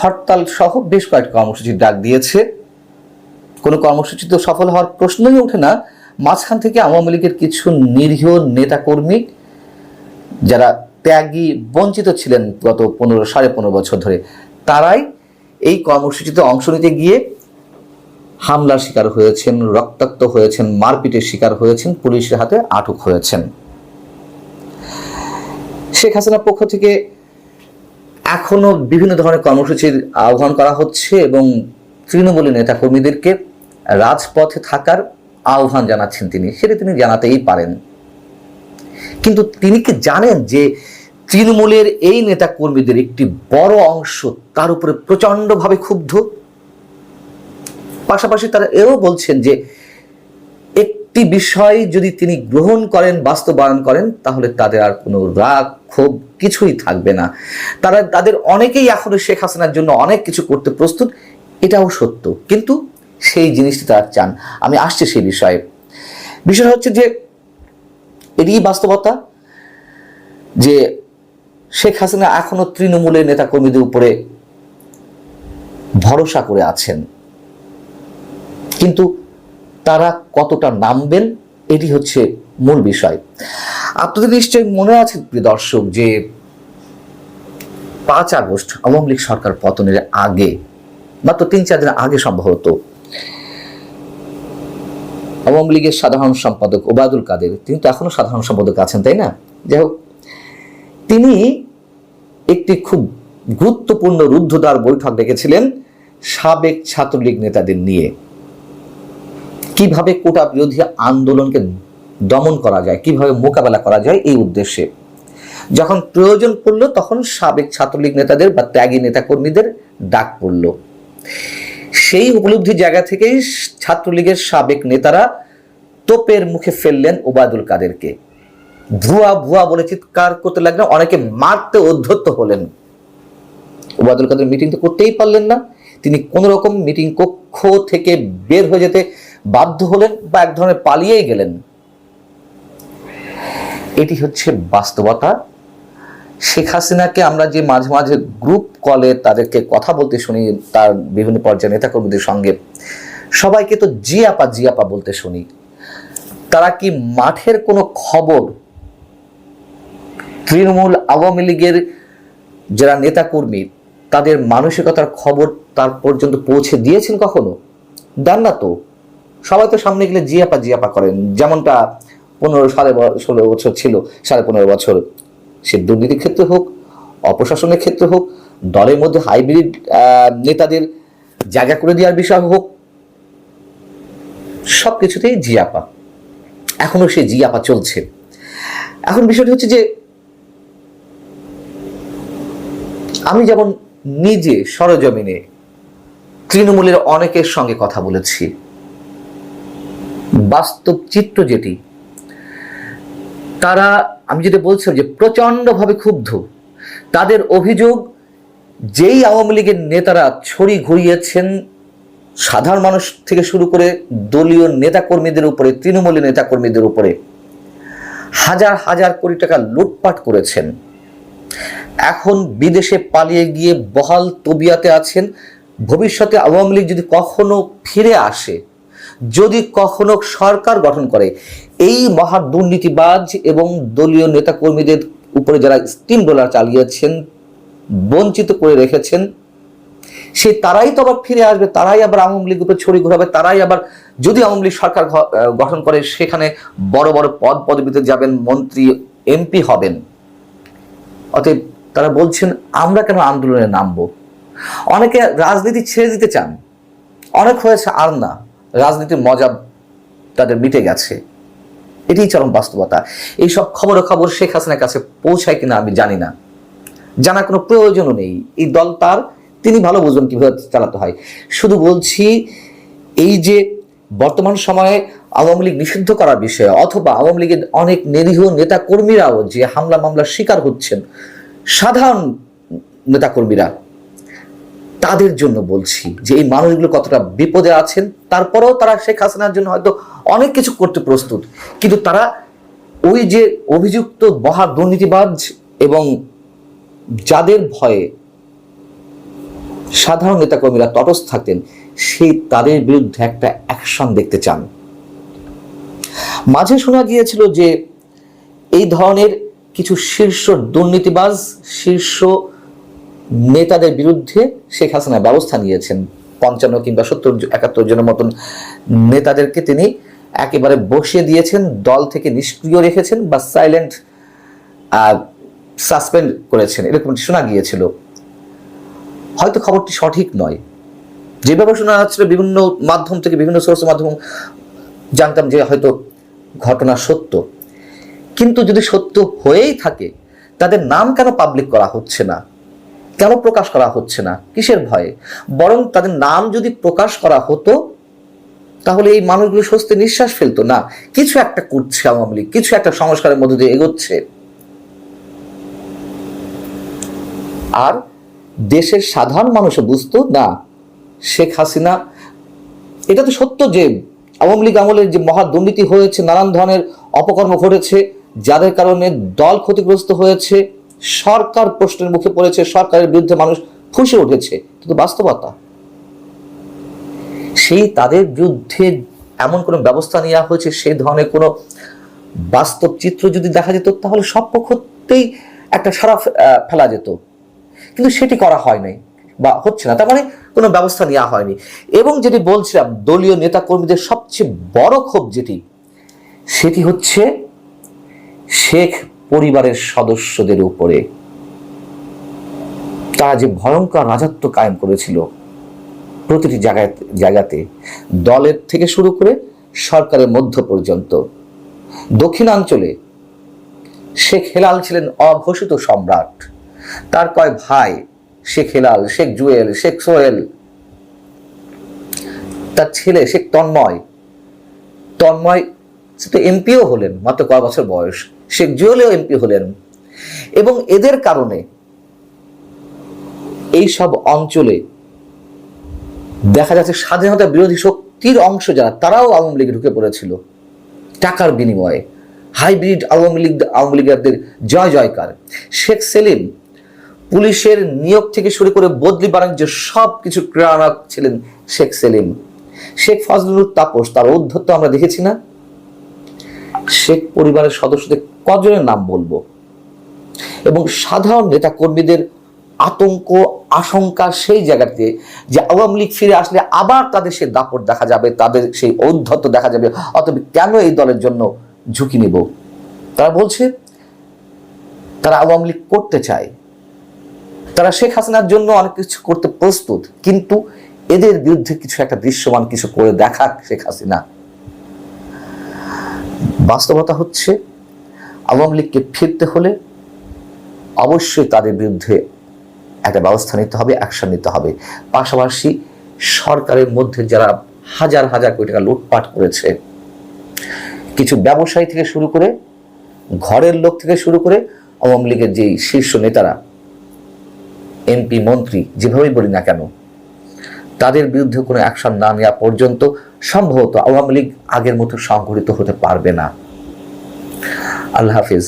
হরতাল সহ বেশ কয়েকটি কর্মসূচির ডাক দিয়েছে। কোনো কর্মসূচি তো সফল হওয়ার প্রশ্নই ওঠে না। মাঝখান থেকে আওয়ামী লীগের কিছু নিরীহ নেতাকর্মী যারা ত্যাগী, বঞ্চিত ছিলেন গত পনেরো, সাড়ে পনেরো বছর ধরে, তারাই এই কর্মসূচিতে অংশ নিতে গিয়ে হামলার শিকার হয়েছেন, রক্তাক্ত হয়েছেন, মারপিটের শিকার হয়েছেন, পুলিশের হাতে আটক হয়েছেন। শেখ হাসিনার পক্ষ থেকে এখনও বিভিন্ন ধরনের কর্মসূচির আহ্বান করা হচ্ছে এবং তৃণমূলী নেতাকর্মীদেরকে রাজপথে থাকার আহ্বান জানাচ্ছেন তিনি। সেটা তিনি জানাতেই পারেন। কিন্তু তিনি কি জানেন যে তৃণমূলের এই নেতাকর্মীদের একটি বড় অংশ তার উপরে প্রচণ্ডভাবে ক্ষুব্ধ? পাশাপাশি তারা এও বলছেন যে একটি বিষয় যদি তিনি গ্রহণ করেন, বাস্তবায়ন করেন, তাহলে তাদের আর কোনো রাগ, ক্ষোভ কিছুই থাকবে না। তারা, তাদের অনেকেই এখনও শেখ হাসিনার জন্য অনেক কিছু করতে প্রস্তুত, এটাও সত্য। কিন্তু সেই জিনিসটি তারা চান। আমি আসছি সেই বিষয়ে। বিষয় হচ্ছে যে, এটি বাস্তবতা যে শেখ হাসিনা এখনও তৃণমূলের নেতাকর্মীদের উপরে ভরসা করে আছেন। কিন্তু তারা কতটা নামবেন, এটি হচ্ছে মূল বিষয়। আপনাদের নিশ্চয়ই মনে আছে, প্রিয় দর্শক, যে পাঁচ আগস্ট আওয়ামী লীগ সরকার পতনের আগে, মাত্র তিন চার দিন আগে সম্ভবত, আওয়ামী লীগের সাধারণ সম্পাদক ওবায়দুল কাদের, তিনি তো এখনও সাধারণ সম্পাদক আছেন, তাই না? যাই হোক, তিনি একটি খুব গুরুত্বপূর্ণ রুদ্ধদ্বার বৈঠক ডেকেছিলেন সাবেক ছাত্রলীগ নেতাদের নিয়ে। কীভাবে কোটা বিরোধী আন্দোলনকে দমন করা যায়, কীভাবে মোকাবেলা করা যায় এই উদ্দেশ্যে। যখন প্রয়োজন পড়ল তখন সাবেক ছাত্রলীগ নেতাদের বা ত্যাগী নেতাকর্মীদের ডাক পড়ল। সেই উপলব্ধি জায়গা থেকেই ছাত্রলীগের সাবেক নেতারা তোপের মুখে ফেললেন ওবায়দুল কাদেরকে। ভুয়া ভুয়া বলে চিৎকার করতে লাগলেন, অনেকে মারতে উদ্ধত্ত হলেন। ওবায়দুল কাদের মিটিং তো করতেই পারলেন না। তিনি কোন রকম মিটিং কক্ষ থেকে বের হয়ে যেতে বাধ্য হলেন বা এক ধরনের পালিয়েই গেলেন। এটি হচ্ছে বাস্তবতা। শেখ হাসিনাকে আমরা যে মাঝে মাঝে গ্রুপ কলে তাদেরকে কথা বলতে শুনি, তার বিভিন্ন পর্যায়ে নেতাকর্মীদের সঙ্গে, সবাইকে তো জিয়াপা জিয়াপা বলতে শুনি। তারা কি মাঠের কোনো খবর? তৃণমূল আওয়ামী লীগের যারা নেতাকর্মী, তাদের মানসিকতার খবর তার পর্যন্ত পৌঁছে দিয়েছেন কখনো? দেন না তো। সবাই তো সামনে গেলে জিয়াপা জিয়াপা করেন। যেমনটা পনেরো সাড়ে ষোলো বছর ছিল, সাড়ে পনেরো বছর। সে দুর্নীতির ক্ষেত্রে হোক, অপশাসনের ক্ষেত্রে হোক, দলের মধ্যে হাইব্রিড নেতাদের জায়গা করে দেওয়ার বিষয় হোক সব কিছুতেই জিয়াপা। এখনও সে জিয়াপা চলছে। এখন বিষয়টি হচ্ছে যে, আমি যেমন নিজে সরজমিনে তৃণমূলের অনেকের সঙ্গে কথা বলেছি বাস্তব চিত্র যেটি, তারা, আমি যেটা বলছিলাম যে প্রচণ্ডভাবে ক্ষুব্ধ। তাদের অভিযোগ, যেই আওয়ামী লীগের নেতারা ছড়ি ঘুরিয়েছেন, সাধারণ মানুষ থেকে শুরু করে দলীয় নেতাকর্মীদের উপরে তৃণমূলী নেতাকর্মীদের উপরে, হাজার হাজার কোটি টাকা লুটপাট করেছেন। এখন বিদেশে পালিয়ে গিয়ে বহাল তবিয়াতে আছেন। ভবিষ্যতে আওয়ামী লীগ যদি কখনো ফিরে আসে যদি কখনো সরকার গঠন করে, এই মহা দুর্নীতিবাজ এবং দলীয় নেতাকর্মীদের উপরে যারা স্টিম ডলার চালিয়েছেন, বঞ্চিত করে রেখেছেন, সে তারাই তো আবার ফিরে আসবে, তারাই আবার আওয়ামী লীগ উপরে ছড়ি ঘোরাবে, তারাই আবার যদি আওয়ামী লীগ সরকার গঠন করে, সেখানে বড় বড় পদ পদবিতে যাবেন, মন্ত্রী, এমপি হবেন। অতএব তারা বলছেন, আমরা কেন আন্দোলনে নামবো? অনেকে রাজনীতি ছেড়ে দিতে চান, অনেক হয়েছে আর না। রাজনীতির মজা তাদের মিটে গেছে। এটাই চরম বাস্তবতা। এইসব খবর খবর শেখ হাসিনার কাছে পৌঁছায় কিনা আমি জানি না। জানার কোনো প্রয়োজনও নেই। এই দল তার, তিনি ভালো বুঝবেন কীভাবে চালাতে হয়। শুধু বলছি, এই যে বর্তমান সময়ে আওয়ামী লীগ নিষিদ্ধ করার বিষয়ে অথবা আওয়ামী লীগের অনেক নিরীহ নেতা কর্মীরাও যে হামলা মামলার শিকার হচ্ছেন, সাধারণ নেতাকর্মীরা তাদের জন্য বলছি যে এই মানুষগুলো কতটা বিপদে আছেন, তারপরেও তারা শেখ হাসিনার জন্য হয়তো অনেক কিছু করতে প্রস্তুত। কিন্তু তারা ওই যে অভিযুক্ত মহা দুর্নীতিবাজ এবং যাদের ভয়ে সাধারণ নেতাকর্মীরা তটস্থ থাকতেন, সেই তাদের বিরুদ্ধে একটা অ্যাকশন দেখতে চান। মাঝে শোনা গিয়েছিল যে এই ধরনের কিছু শীর্ষ দুর্নীতিবাজ, শীর্ষ নেতাদের বিরুদ্ধে শেখ হাসিনা ব্যবস্থা নিয়েছেন। পঞ্চান্ন কিংবা সত্তর একাত্তর জনের মতন নেতাদেরকে তিনি একেবারে বসিয়ে দিয়েছেন, দল থেকে নিষ্ক্রিয় রেখেছেন বা সাইলেন্ট সাসপেন্ড করেছেন। এরকম শোনা গিয়েছিল। হয়তো খবরটি সঠিক নয়। যেভাবে শোনা যাচ্ছিল, বিভিন্ন মাধ্যম থেকে, বিভিন্ন সোর্সের মাধ্যম জানতাম যে হয়তো ঘটনা সত্য। কিন্তু যদি সত্য হয়েই থাকে, তাদের নাম কেন পাবলিক করা হচ্ছে না? কেন প্রকাশ করা হচ্ছে না? কিসের ভয়ে? বরং তাদের নাম যদি প্রকাশ করা হতো, তাহলে এই মানুষগুলো স্বস্তি নিঃশ্বাস ফেলতো। না, কিছু একটা করছে আওয়ামী লীগ, কিছু একটা সংস্কারের মধ্যে দিয়ে এগোচ্ছে। আর দেশের সাধারণ মানুষও বুঝতো, না, শেখ হাসিনা, এটা তো সত্য যে আওয়ামী লীগ আমলের যে মহা দুর্নীতি হয়েছে, নানান ধরনের অপকর্ম ঘটেছে, যাদের কারণে দল ক্ষতিগ্রস্ত হয়েছে সরকার প্রশ্নের মুখে পড়েছে, সরকারের বিরুদ্ধে মানুষ ফুসে উঠেছে। কিন্তু বাস্তবতা? সেই তাদের বিরুদ্ধে এমন কোনো ব্যবস্থা নেওয়া হয়েছে সেই ধরনের কোনো বাস্তব চিত্র যদি দেখা যেত, তাহলে সব পক্ষতেই একটা সারা ফেলা যেত। কিন্তু সেটি করা হয় নাই, বা হচ্ছে না। তার মানে কোনো ব্যবস্থা নেওয়া হয়নি। এবং যেটি বলছিলাম, দলীয় নেতা কর্মীদের সবচেয়ে বড় ক্ষোভ যেটি, সেটি হচ্ছে শেখ পরিবারের সদস্যদের উপরে। তারা যে ভয়ঙ্কর রাজত্ব কায়েম করেছিল প্রতিটি জায়গায়, জায়গাতে, দলের থেকে শুরু করে সরকারের মধ্য পর্যন্ত। দক্ষিণাঞ্চলে শেখ হেলাল ছিলেন অঘোষিত সম্রাট। তার কয় ভাই, শেখ হেলাল, শেখ জুয়েল, শেখ সোহেল, তার ছেলে শেখ তন্ময়। তন্ময় সে তো এমপিও হলেন, মাত্র কয় বছর বয়স। শেখ জুয়েলও এমপি হলেন। এবং এদের কারণে এই সব অঞ্চলে দেখা যাচ্ছে স্বাধীনতা বিরোধী শক্তির অংশ যারা, তারাও আওয়ামী লীগে ঢুকে পড়েছিল। টাকার বিনিময়ে। হাইব্রিড আওয়ামী লীগ, আওয়ামী লীগারদের জয় জয়কার। শেখ সেলিম পুলিশের নিয়োগ থেকে শুরু করে বদলি বাণিজ্য সব কিছু ক্রীড়ানক ছিলেন শেখ সেলিম। শেখ ফজলুর তাপস, তার ঔদ্ধত্য আমরা দেখেছি না? শেখ পরিবারের সদস্যদের কজনের নাম বলব? এবং সাধারণ নেতা কর্মীদের আতঙ্ক, আশঙ্কা সেই জায়গাতে যে আওয়ামী লীগ ফিরে আসলে আবার তাদের সেই দাপট দেখা যাবে, তাদের সেই ঔদ্ধত্য দেখা যাবে, অতএব কেন এই দলের জন্য ঝুঁকি নিব? তারা বলছে, তারা আওয়ামী লীগ করতে চায়। তারা শেখ হাসিনার জন্য অনেক কিছু করতে প্রস্তুত, কিন্তু এদের বিরুদ্ধে কিছু একটা দৃশ্যমান কিছু করে দেখাক শেখ হাসিনা। বাস্তবতা হচ্ছে আওয়ামী লীগকে ফিরতে হলে অবশ্যই তাদের বিরুদ্ধে একটা ব্যবস্থা নিতে হবে অ্যাকশন নিতে হবে। পাশাপাশি সরকারের মধ্যে যারা হাজার হাজার কোটি টাকা লুটপাট করেছে, কিছু ব্যবসায়ী থেকে শুরু করে, ঘরের লোক থেকে শুরু করে আওয়ামী লীগের যেই শীর্ষ নেতারা এমপি মন্ত্রী, যেভাবেই বলি না কেন তাদের বিরুদ্ধে কোনো অ্যাকশন না নেওয়া পর্যন্ত সম্ভবত আওয়ামী লীগ আগের মতো সংগঠিত হতে পারবে না। আল্লাহ হাফিজ।